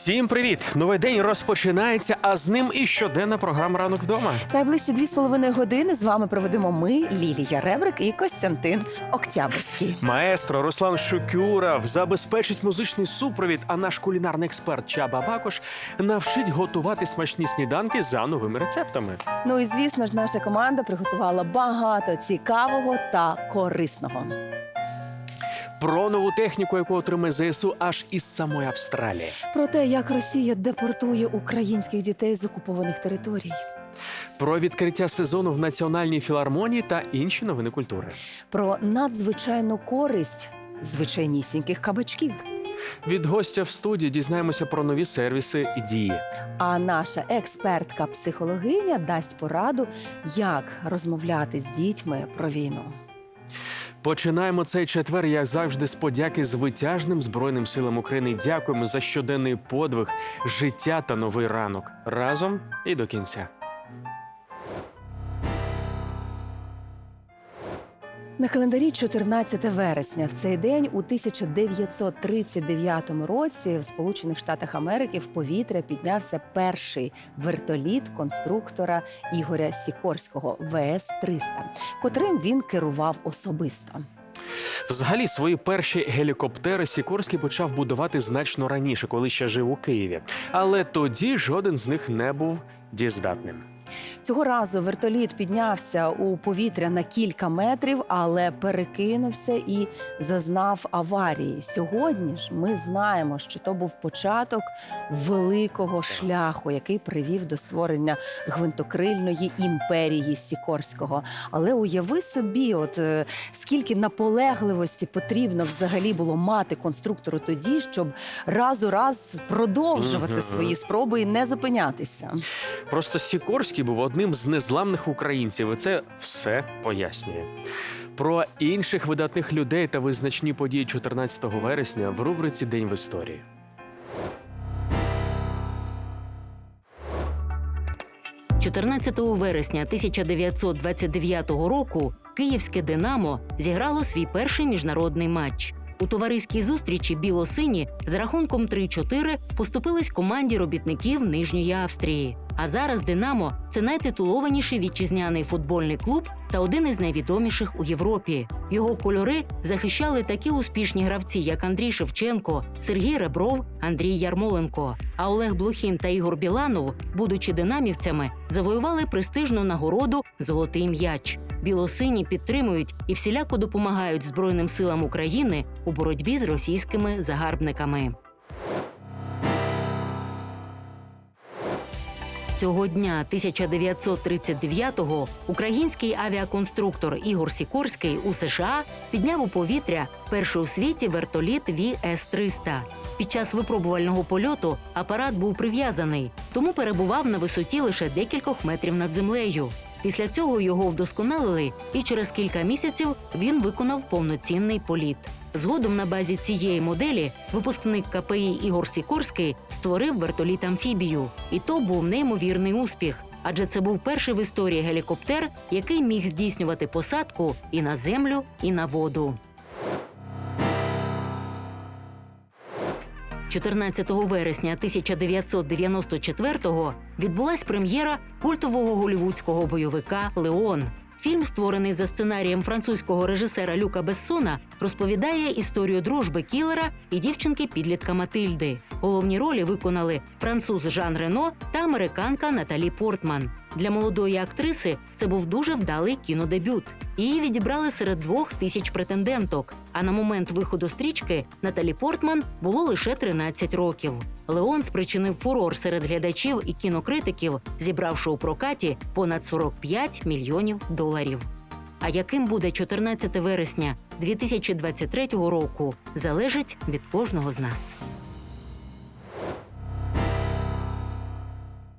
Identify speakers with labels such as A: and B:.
A: Всім привіт! Новий день розпочинається, а з ним і щоденна програма Ранок вдома.
B: Найближчі дві з половиною години з вами проведемо ми, Лілія Ребрик і Костянтин Октябрьський.
A: Маестро Руслан Шукюров забезпечить музичний супровід, а наш кулінарний експерт Чаба Бакош навчить готувати смачні сніданки за новими рецептами.
B: Ну і звісно ж, наша команда приготувала багато цікавого та корисного.
A: Про нову техніку, яку отримає ЗСУ аж із самої Австралії.
B: Про те, як Росія депортує українських дітей з окупованих територій,
A: Про відкриття сезону в Національній філармонії та інші новини культури.
B: про надзвичайну користь звичайнісіньких кабачків.
A: Від гостя в студії дізнаємося про нові сервіси і дії.
B: А наша експертка-психологиня дасть пораду, як розмовляти з дітьми про війну.
A: Починаємо цей четвер, як завжди, з подяки звитяжним Збройним силам України. Дякуємо за щоденний подвиг, життя та новий ранок. Разом і до кінця.
B: На календарі 14 вересня в цей день у 1939 році в Сполучених Штатах Америки в повітря піднявся перший вертоліт конструктора Ігоря Сікорського ВС 300 котрим він керував особисто.
A: Взагалі, свої перші гелікоптери Сікорський почав будувати значно раніше, коли ще жив у Києві. Але тоді жоден з них не був дієздатним.
B: Цього разу вертоліт піднявся у повітря на кілька метрів, але перекинувся і зазнав аварії. Сьогодні ж ми знаємо, що то був початок великого шляху, який привів до створення гвинтокрильної імперії Сікорського. Але уяви собі, от е, скільки наполегливості потрібно взагалі було мати конструктору тоді, щоб раз у раз продовжувати свої спроби і не зупинятися.
A: Просто Сікорський був одним з незламних українців, і це все пояснює. Про інших видатних людей та визначні події 14 вересня в рубриці День в історії.
C: – 14 вересня 1929 року київське Динамо зіграло свій перший міжнародний матч. У товариській зустрічі біло-сині з рахунком 3-4 поступились команді робітників Нижньої Австрії. А зараз Динамо це найтитулованіший вітчизняний футбольний клуб та один із найвідоміших у Європі. Його кольори захищали такі успішні гравці, як Андрій Шевченко, Сергій Ребров, Андрій Ярмоленко. А Олег Блохін та Ігор Біланов, будучи динамівцями, завоювали престижну нагороду Золотий м'яч. Білосині підтримують і всіляко допомагають Збройним силам України у боротьбі з російськими загарбниками. Цього дня 1939-го український авіаконструктор Ігор Сікорський у США підняв у повітря перший у світі вертоліт ВС-300. Під час випробувального польоту апарат був прив'язаний, тому перебував на висоті лише декількох метрів над землею. Після цього його вдосконалили, і через кілька місяців він виконав повноцінний політ. Згодом на базі цієї моделі випускник КПІ Ігор Сікорський створив вертоліт амфібію. І то був неймовірний успіх. Адже це був перший в історії гелікоптер, який міг здійснювати посадку і на землю, і на воду. 14 вересня 1994-го відбулась прем'єра культового голівудського бойовика Леон. Фільм, створений за сценарієм французького режисера Люка Бессона, розповідає історію дружби кілера і дівчинки підлітка Матильди. Головні ролі виконали француз Жан Рено та американка Наталі Портман. Для молодої актриси це був дуже вдалий кінодебют. Її відібрали серед двох тисяч претенденток. А на момент виходу стрічки Наталі Портман було лише 13 років. Леон спричинив фурор серед глядачів і кінокритиків, зібравши у прокаті понад 45 мільйонів доларів. А яким буде 14 вересня 2023 року, залежить від кожного з нас.